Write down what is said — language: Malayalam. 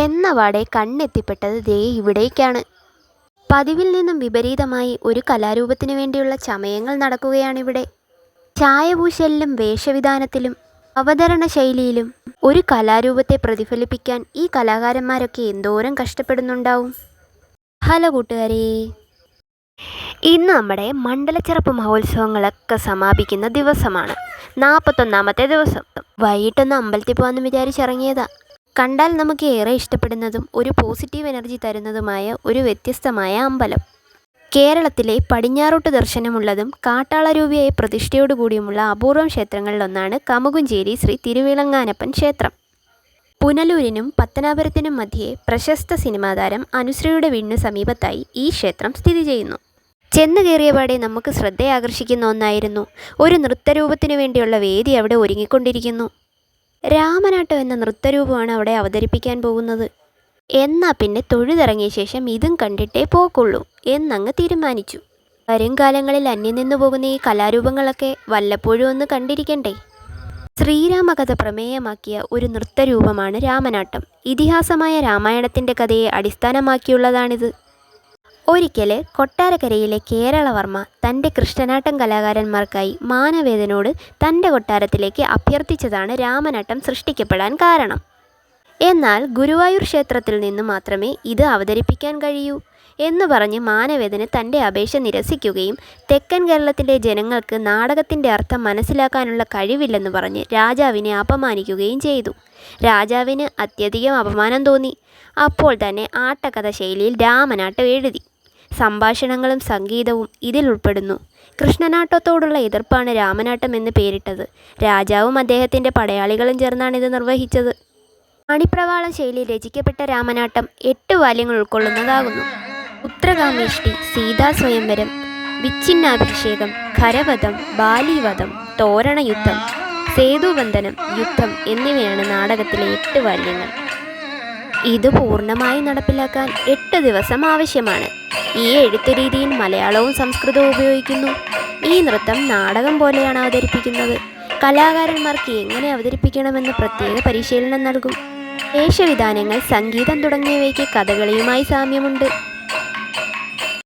ചെന്നപാടെ കണ്ണെത്തിപ്പെട്ടത് ദേ ഇവിടേക്കാണ്. പതിവിൽ നിന്നും വിപരീതമായി ഒരു കലാരൂപത്തിനു വേണ്ടിയുള്ള ചമയങ്ങൾ നടക്കുകയാണിവിടെ. ചായപൂശലിലും വേഷവിധാനത്തിലും അവതരണ ശൈലിയിലും ഒരു കലാരൂപത്തെ പ്രതിഫലിപ്പിക്കാൻ ഈ കലാകാരന്മാരൊക്കെ എന്തോരം കഷ്ടപ്പെടുന്നുണ്ടാവും. ഹലോ കൂട്ടുകാരേ. ഇന്ന് നമ്മുടെ മണ്ഡലച്ചെറുപ്പ് മഹോത്സവങ്ങളൊക്കെ സമാപിക്കുന്ന ദിവസമാണ്. നാൽപ്പത്തൊന്നാമത്തെ ദിവസം. വൈകിട്ടൊന്ന് അമ്പലത്തിൽ പോകാമെന്ന് വിചാരിച്ചിറങ്ങിയതാ. കണ്ടാൽ നമുക്ക് ഏറെ ഇഷ്ടപ്പെടുന്നതും ഒരു പോസിറ്റീവ് എനർജി തരുന്നതുമായ ഒരു വ്യത്യസ്തമായ അമ്പലം. കേരളത്തിലെ പടിഞ്ഞാറോട്ട് ദർശനമുള്ളതും കാട്ടാളരൂപിയായ പ്രതിഷ്ഠയോടുകൂടിയുമുള്ള അപൂർവം ക്ഷേത്രങ്ങളിലൊന്നാണ് കമുകുഞ്ചേരി ശ്രീ തിരുവിളങ്ങാനപ്പൻ ക്ഷേത്രം. പുനലൂരിനും പത്തനാപുരത്തിനും മധ്യേ പ്രശസ്ത സിനിമാ താരം അനുശ്രീയുടെ വീടിനു സമീപത്തായി ഈ ക്ഷേത്രം സ്ഥിതി ചെയ്യുന്നു. ചെന്ന് കയറിയപാടെ നമുക്ക് ശ്രദ്ധയാകർഷിക്കുന്ന ഒന്നായിരുന്നു. ഒരു നൃത്തരൂപത്തിനു വേണ്ടിയുള്ള വേദി അവിടെ ഒരുങ്ങിക്കൊണ്ടിരിക്കുന്നു. രാമനാട്ടം എന്ന നൃത്തരൂപമാണ് അവിടെ അവതരിപ്പിക്കാൻ പോകുന്നത്. എന്നാ പിന്നെ തൊഴുതിറങ്ങിയ ശേഷം ഇതും കണ്ടിട്ടേ പോക്കുള്ളൂ എന്നങ്ങ് തീരുമാനിച്ചു. വരും കാലങ്ങളിൽ അന്യം നിന്നു പോകുന്ന ഈ കലാരൂപങ്ങളൊക്കെ വല്ലപ്പോഴും ഒന്ന് കണ്ടിരിക്കണ്ടേ? ശ്രീരാമകഥ പ്രമേയമാക്കിയ ഒരു നൃത്തരൂപമാണ് രാമനാട്ടം. ഇതിഹാസമായ രാമായണത്തിന്റെ കഥയെ അടിസ്ഥാനമാക്കിയുള്ളതാണിത്. ഒരിക്കൽ കൊട്ടാരക്കരയിലെ കേരളവർമ്മ തന്റെ കൃഷ്ണനാട്ടം കലാകാരന്മാർക്കായി മാനവേദനോട് തന്റെ കൊട്ടാരത്തിലേക്ക് അഭ്യർത്ഥിച്ചതാണ് രാമനാട്ടം സൃഷ്ടിക്കപ്പെടാൻ കാരണം. എന്നാൽ ഗുരുവായൂർ ക്ഷേത്രത്തിൽ നിന്ന് മാത്രമേ ഇത് അവതരിപ്പിക്കാൻ കഴിയൂ എന്ന് പറഞ്ഞ് മാനവേദന് തന്റെ അപേക്ഷ നിരസിക്കുകയും തെക്കൻ കേരളത്തിലെ ജനങ്ങൾക്ക് നാടകത്തിന്റെ അർത്ഥം മനസ്സിലാക്കാനുള്ള കഴിവില്ലെന്ന് പറഞ്ഞ് രാജാവിനെ അപമാനിക്കുകയും ചെയ്തു. രാജാവിന് അത്യധികം അപമാനം തോന്നി. അപ്പോൾ തന്നെ ആട്ടകഥ ശൈലിയിൽ രാമനാട്ടം എഴുതി. സംഭാഷണങ്ങളും സംഗീതവും ഇതിൽ ഉൾപ്പെടുന്നു. കൃഷ്ണനാട്ടത്തോടുള്ള എതിർപ്പാണ് രാമനാട്ടം എന്ന് പേരിട്ടത്. രാജാവും അദ്ദേഹത്തിന്റെ പടയാളികളും ചേർന്നാണ് ഇത് നിർവഹിച്ചത്. മണിപ്രവാളം ശൈലി രചിക്കപ്പെട്ട രാമനാട്ടം എട്ട് വാല്യങ്ങൾ ഉൾക്കൊള്ളുന്നതാകുന്നു. ഉത്രകാമേഷ്ടി സീതാ സ്വയംവരം വിച്ഛിന്നാഭിഷേകം ഖരവധം ബാലിവധം തോരണയുദ്ധം സേതുബന്ധനം യുദ്ധം എന്നിവയാണ് നാടകത്തിലെ എട്ട് വാല്യങ്ങൾ. ഇത് പൂർണമായി നടപ്പിലാക്കാൻ എട്ട് ദിവസം ആവശ്യമാണ്. ഈ എഴുത്തു രീതിയിൽ മലയാളവും സംസ്കൃതവും ഉപയോഗിക്കുന്നു. ഈ നൃത്തം നാടകം പോലെയാണ് അവതരിപ്പിക്കുന്നത്. കലാകാരന്മാർക്ക് എങ്ങനെ അവതരിപ്പിക്കണമെന്ന് പ്രത്യേക പരിശീലനം നൽകും. വേഷവിധാനങ്ങൾ സംഗീതം തുടങ്ങിയവയ്ക്ക് കഥകളിയുമായി സാമ്യമുണ്ട്.